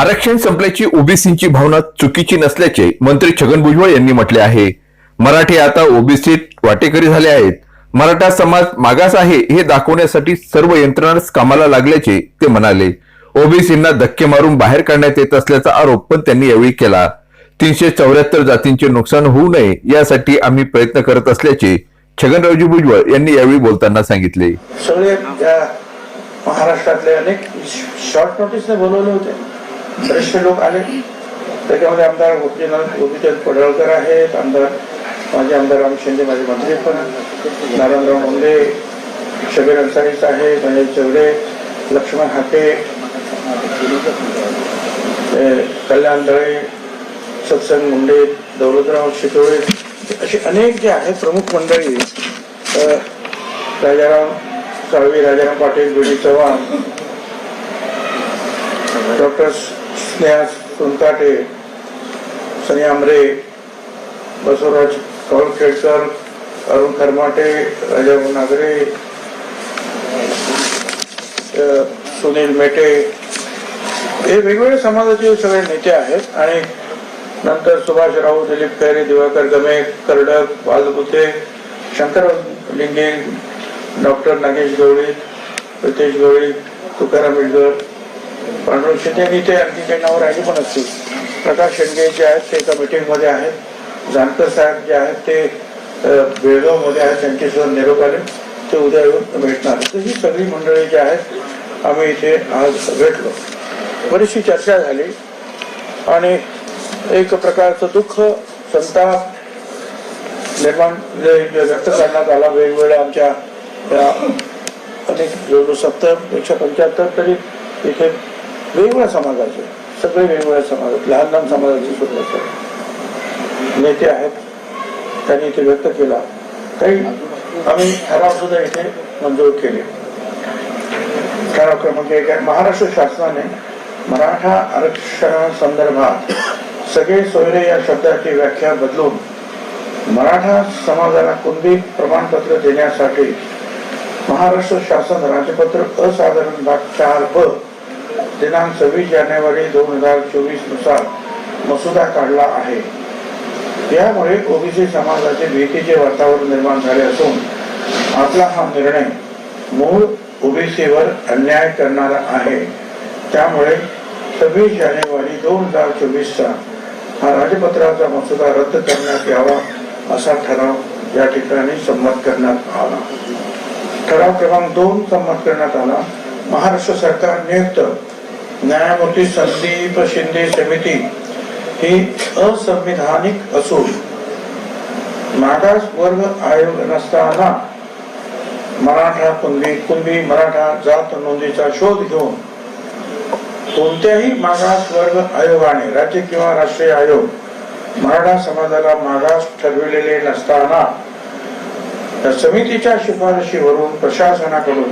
आरक्षण संपल्याची ओबीसींची भावना चुकीची नसल्याचे मंत्री छगन भुजबळ यांनी म्हटले आहे. मराठी आता ओबीसीत वाटेकरी झाले आहेत. मराठा समाज मागास आहे हे दाखवण्यासाठी सर्व यंत्रणाच कामाला लागल्याचे ते म्हणाले. ओबीसींना धक्के मारून बाहेर काढण्यात येत असल्याचा आरोप पण त्यांनी यावेळी केला. तीनशे चौऱ्याहत्तर जातींचे नुकसान होऊ नये यासाठी आम्ही प्रयत्न करत असल्याचे छगनरावजी भुजबळ यांनी यावेळी बोलताना सांगितले. सगळे महाराष्ट्रातले अनेक शॉर्ट नोटीसने बोलवले होते. बरेचसे लोक आले त्याच्यामध्ये आमदार गोपीचंद पडळकर आहेत आमदार माझे आमदार राम शिंदे माझे मंत्री पण नारायणराव मुंडे शबीर अन्सारी साहेब महेश चवडे लक्ष्मण हाके कल्याण दळे सत्संग मुंडे दौलतराव शितोळे अशी अनेक जे आहेत प्रमुख मंडळी राजाराम साळवी राजाराम पाटील बी चव्हाण डॉक्टर स्नेहा सोनकाटे सनी आमरे बसवराज कवळखेडकर अरुण खरमाटे राजा नागरे सुनील मेटे हे वेगवेगळ्या समाजाचे सगळे नेते आहेत आणि नंतर सुभाष राऊ दिलीप खैरे दिवाकर गमे कर्डक बालबुते शंकर लिंगे डॉक्टर नागेश गवळी प्रितेश गवळी तुकाराम इडगर पांडुरंग शिंदे आणि ते आणखी काही नावं राहिली पण असतील. प्रकाश शेंडगे जे आहेत ते एका मिटिंगमध्ये आहेत. जानकर साहेब जे आहेत ते बेळगावमध्ये आहेत. त्यांचे निरोप आले ते उद्या येऊन भेटणार. तर ही सगळी मंडळी जी आहेत आम्ही इथे आज भेटलो. बरीचशी चर्चा झाली. आणि एक प्रकारचं दुःख संताप निर्माण जे- व्यक्त करण्यात आला वेगवेगळ्या आमच्या अनेक जवळजवळ सत्तर एकशे पंच्याहत्तर तरी इथे वेगवेगळ्या समाजाचे सगळे वेगवेगळ्या समाजात लहान लहान समाजाचे सुद्धा नेते आहेत त्यांनी इथे व्यक्त केला. काही आम्ही ठराव सुद्धा इथे मंजूर केले. ठराव क्रमांक एक आहे महाराष्ट्र शासनाने मराठा आरक्षणासंदर्भात सगळे सोयरे या शब्दाची व्याख्या बदलून मराठा समाजाला कुणबी प्रमाणपत्र देण्यासाठी महाराष्ट्र शासन राजपत्र असाधारण भाग चार ब दिनांक सव्वीस जानेवारी दोन हजार चोवीसनुसार मसुदा काढला आहे. यामुळे ओबीसी समाजाचे भीतीचे वातावरण निर्माण झाले असून आपला हा निर्णय मूळ ओबीसीवर अन्याय करणारा आहे. त्यामुळे सव्वीस जानेवारी दोन हजार चोवीसचा हा राजपत्राचा मसुदा रद्द करण्यात यावा असा ठराव या ठिकाणी संमत करण्यात आला. ठराव क्रमांक दोन संमत करण्यात आला. महाराष्ट्र सरकार नियुक्त न्यायमूर्ती संदीप शिंदे समिती ही असंविधानिक असून मागास वर्ग आयोग नसताना मराठा कुणबी कुणबी मराठा जात नोंदीचा शोध घेऊन कोणत्याही मागास वर्ग आयोगाने राज्य किंवा राष्ट्रीय आयोग मराठा समाजाला मागास ठरविलेले नसताना त्या समितीच्या शिफारशीवरून प्रशासनाकडून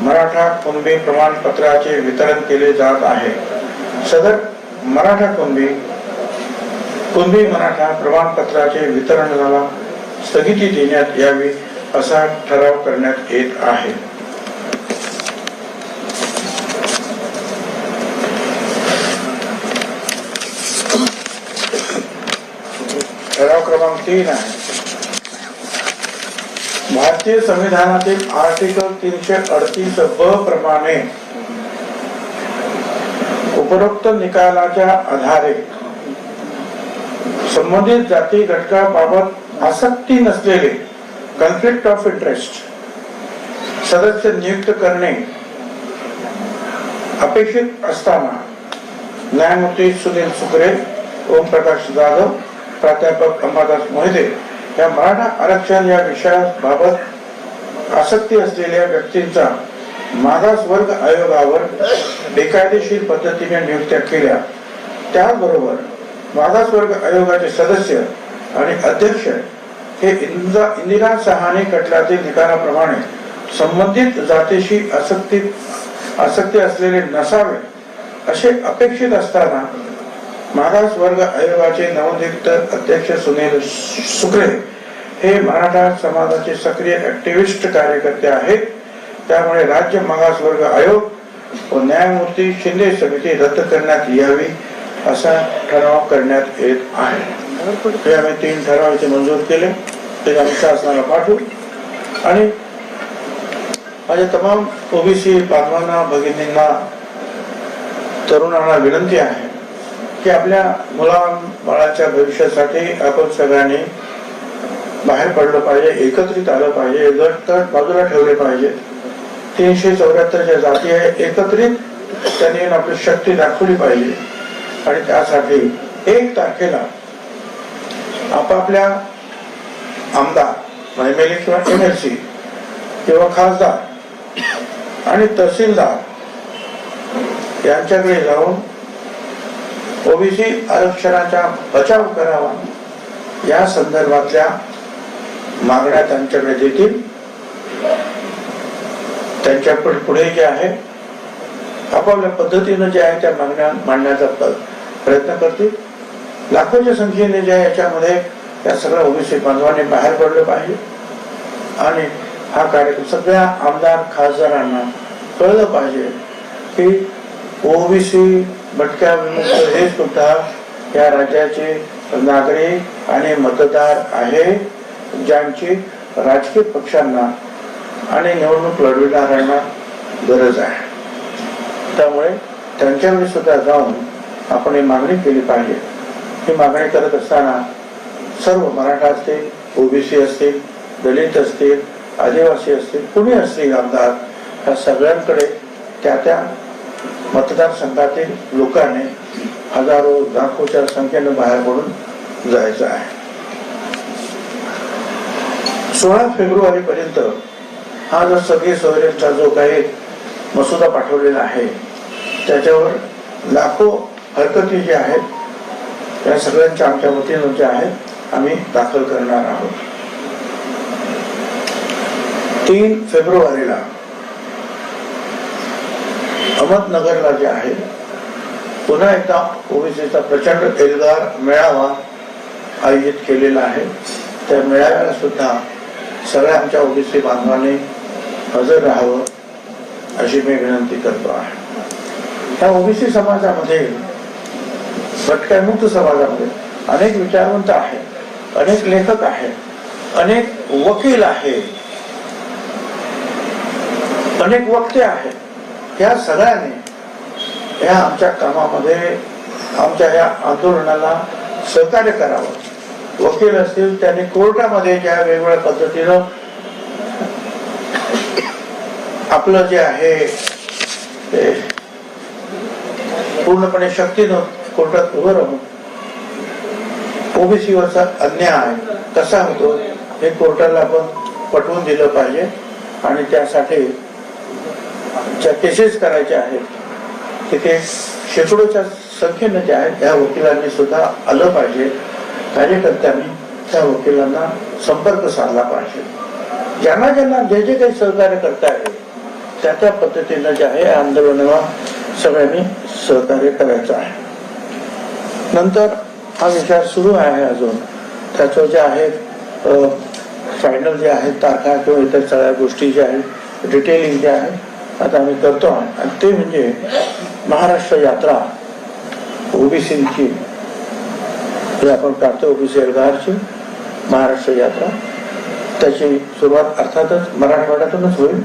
मराठा कुणबी प्रमाणपत्राचे वितरण केले जात आहे. सदर मराठा कुणबी कुणबी मराठा प्रमाणपत्राचे वितरणाला स्थगिती देण्यात यावी असा ठराव करण्यात येत आहे. ठराव क्रमांक तीन आहे. भारतीय संविधानातील आर्टिकल तीनशे अडतीस ब प्रमाणे उपरोक्त निकालाच्या आधारे संबंधित जाती घटकाबाबत आसक्ती नसलेले कॉन्फ्लिक्ट ऑफ इंटरेस्ट सदस्य नियुक्त करणे अपेक्षित असताना न्यायमूर्ती सुनील सुकरे ओमप्रकाश जाधव प्राध्यापक अंबादास मोहिते या मराठा आरक्षण या विषयाबाबत आसक्ती असलेल्या व्यक्तींचा मागास वर्ग आयोगावर बेकायदेशीर पद्धतीने नियुक्त्या केल्या. त्याचबरोबर मागास वर्ग आयोगाचे सदस्य आणि अध्यक्ष हे इंदिरा इंदिरा सहाने खटल्यातील निकालाप्रमाणे संबंधित जातीशी आसक्ती आसक्ती असलेले नसावे असे अपेक्षित असताना मागास वर्ग आयोगाचे नवनियुक्त अध्यक्ष सुनील सुक्रे हे मराठा समाजाचे सक्रिय ऍक्टिव्हिस्ट कार्यकर्ते आहेत. त्यामुळे राज्य मागास वर्ग आयोग व न्यायमूर्ती शिंदे समिती रद्द करण्यात यावी असा ठराव करण्यात येत आहे. ते आम्ही तीन ठराव इथे मंजूर केले. ते आम्ही शासनाला पाठवू. आणि माझ्या तमाम ओबीसी बांधवांना भगिनींना तरुणांना विनंती आहे की आपल्या मुला बाळाच्या भविष्यासाठी आपण सगळ्यांनी बाहेर पडलं पाहिजे एकत्रित आलं पाहिजे गट गट बाजूला ठेवले पाहिजे. तीनशे चौऱ्याहत्तर ज्या जाती आहे एकत्रित त्यांनी आपली शक्ती दाखवली पाहिजे. आणि त्यासाठी एक तारखेला आपापल्या आमदार एम एल ए किंवा एम एल सी किंवा खासदार आणि तहसीलदार यांच्याकडे जाऊन ओबीसी आरक्षणाचा बचाव करावा. या संदर्भातल्या मागण्या त्यांच्याकडे देतील. त्यांच्याकडे पुढे जे आहे आपापल्या पद्धतीनं जे आहे त्या मागण्या मांडण्याचा प्रयत्न करतील. लाखोच्या संख्येने जे आहे याच्यामध्ये या सगळ्या ओबीसी बांधवांनी बाहेर पडलं पाहिजे. आणि हा कार्यक्रम सगळ्या आमदार खासदारांना कळलं पाहिजे की ओबीसी भटक्या विमुक्त हे सुद्धा या राज्याचे नागरिक आणि मतदार आहे ज्यांची राजकीय पक्षांना आणि निवडणूक लढविणाऱ्यांना गरज आहे. त्यामुळे त्यांच्याकडे सुद्धा जाऊन आपण ही मागणी केली पाहिजे. ही मागणी करत असताना सर्व मराठा असतील ओबीसी असतील दलित असतील आदिवासी असतील कुणी असतील आमदार ह्या सगळ्यांकडे त्या त्या मतदारसंघातील लोकांनी हजारो लाखोच्या संख्येनं बाहेर पडून जायचं आहे. सोळा फेब्रुवारी पर्यंत हा जो सगळे सोयरेचा जो काही मसुदा पाठवलेला आहे त्याच्यावर लाखो हरकती जे आहेत त्या सगळ्यांच्या आमच्या वतीनं जे आहेत आम्ही दाखल करणार आहोत. तीन फेब्रुवारीला अहमदनगरला जे आहे पुन्हा एकदा ओबीसीचा प्रचंड एल्गार मेळावा आयोजित केलेला आहे. त्या मेळाव्याला सुद्धा सगळ्या आमच्या ओबीसी बांधवाने हजर राहावं अशी मी विनंती करतो आहे. त्या ओबीसी समाजामध्ये भटक्यामुक्त समाजामध्ये अनेक विचारवंत आहेत अनेक लेखक आहेत अनेक वकील आहेत अनेक वक्ते आहेत. या सगळ्यांनी या आमच्या कामामध्ये आमच्या या आंदोलनाला सहकार्य करावं. वकील असतील त्यांनी कोर्टामध्ये ज्या वेगवेगळ्या पद्धतीनं आपलं जे आहे ते पूर्णपणे शक्तीनं कोर्टात उभं राहून ओबीसीवरचा अन्याय कसा होतो हे कोर्टाला आपण पटवून दिलं पाहिजे आणि त्यासाठी ज्या केसेस करायच्या आहेत तिथे शेकडोच्या संख्येनं ज्या आहेत त्या वकिलांनी सुद्धा आलं पाहिजे. कार्यकर्त्यांनी त्या वकिलांना संपर्क साधला पाहिजे. ज्यांना ज्यांना जे जे काही सहकार्य करता येईल त्या त्या पद्धतीनं जे आहे आंदोलनाला सगळ्यांनी सहकार्य करायचं आहे. नंतर हा विचार सुरू आहे अजून. त्याचं जे आहे फायनल जे आहेत तारखा किंवा इतर सगळ्या गोष्टी ज्या आहेत डिटेलिंग जे आहे आता आम्ही करतो. आणि ते म्हणजे महाराष्ट्र यात्रा ओबीसीची. हे आपण काढतो ओबीसी एल्गारची महाराष्ट्र यात्रा. त्याची सुरुवात अर्थातच मराठवाड्यातूनच होईल.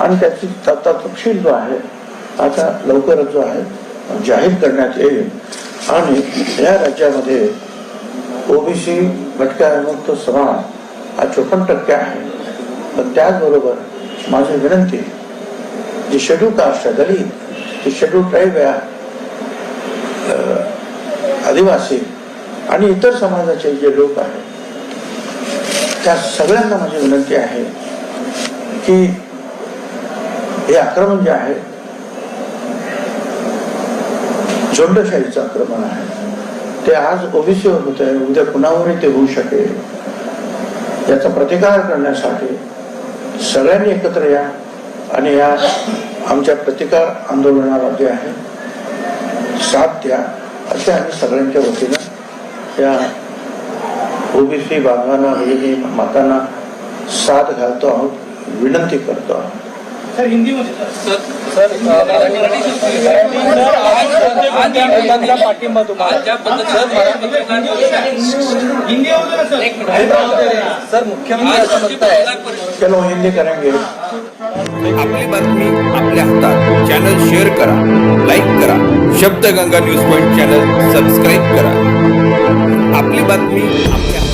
आणि त्याची तत्ता तपशील जो आहे आता लवकरच जो आहे जाहीर करण्यात येईल. आणि या राज्यामध्ये ओबीसी भटक्यामुक्त समाज हा चोपन्न टक्के आहे. पण त्याचबरोबर माझी विनंती जे शेड्यूल कास्ट आहे दलित जे शेड्यूल ट्राईब आहे आदिवासी आणि इतर समाजाचे जे लोक आहेत त्या सगळ्यांना माझी विनंती आहे की हे आक्रमण जे आहे झोंडशाहीचं आक्रमण आहे. ते आज ओबीसीवर होत आहे उद्या कुणावरही ते होऊ शकेल. याचा प्रतिकार करण्यासाठी सगळ्यांनी एकत्र या. आणि या आमच्या प्रतिकार आंदोलनाला जे आहे साथ द्या असे आम्ही सगळ्यांच्या वतीनं या ओबीसी बांधवांना भगिनी मातांना साथ घालतो आहोत विनंती करतो आहोत सर हिंदी सर सर मराठीला पाठिंबा तुम्हाला सर मुख्यमंत्री असं म्हणताय चलो हिंदी करेंगे आपली बातमी आपल्या हातात. चॅनल शेअर करा लाईक करा. Shabdganga news point channel subscribe करा. आपली बातमी आपल्या